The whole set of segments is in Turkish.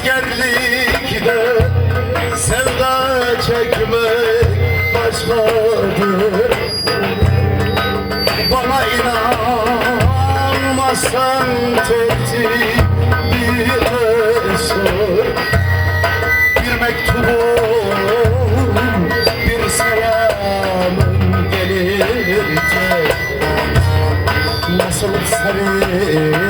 askerlikte sevda çekmek başladı. Bana inanmazsan tehdit bir sor. Bir mektubum bir selamım gelince Nasıl sarılır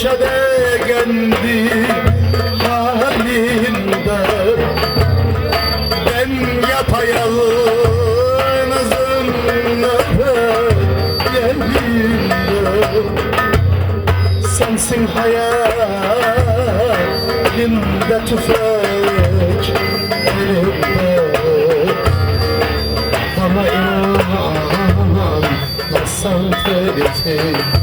köşede kendi halinde Ben yapayalnızım nöbet yerinde Sensin hayalimde tüfek elimde. Bana inan Nasıl tertibime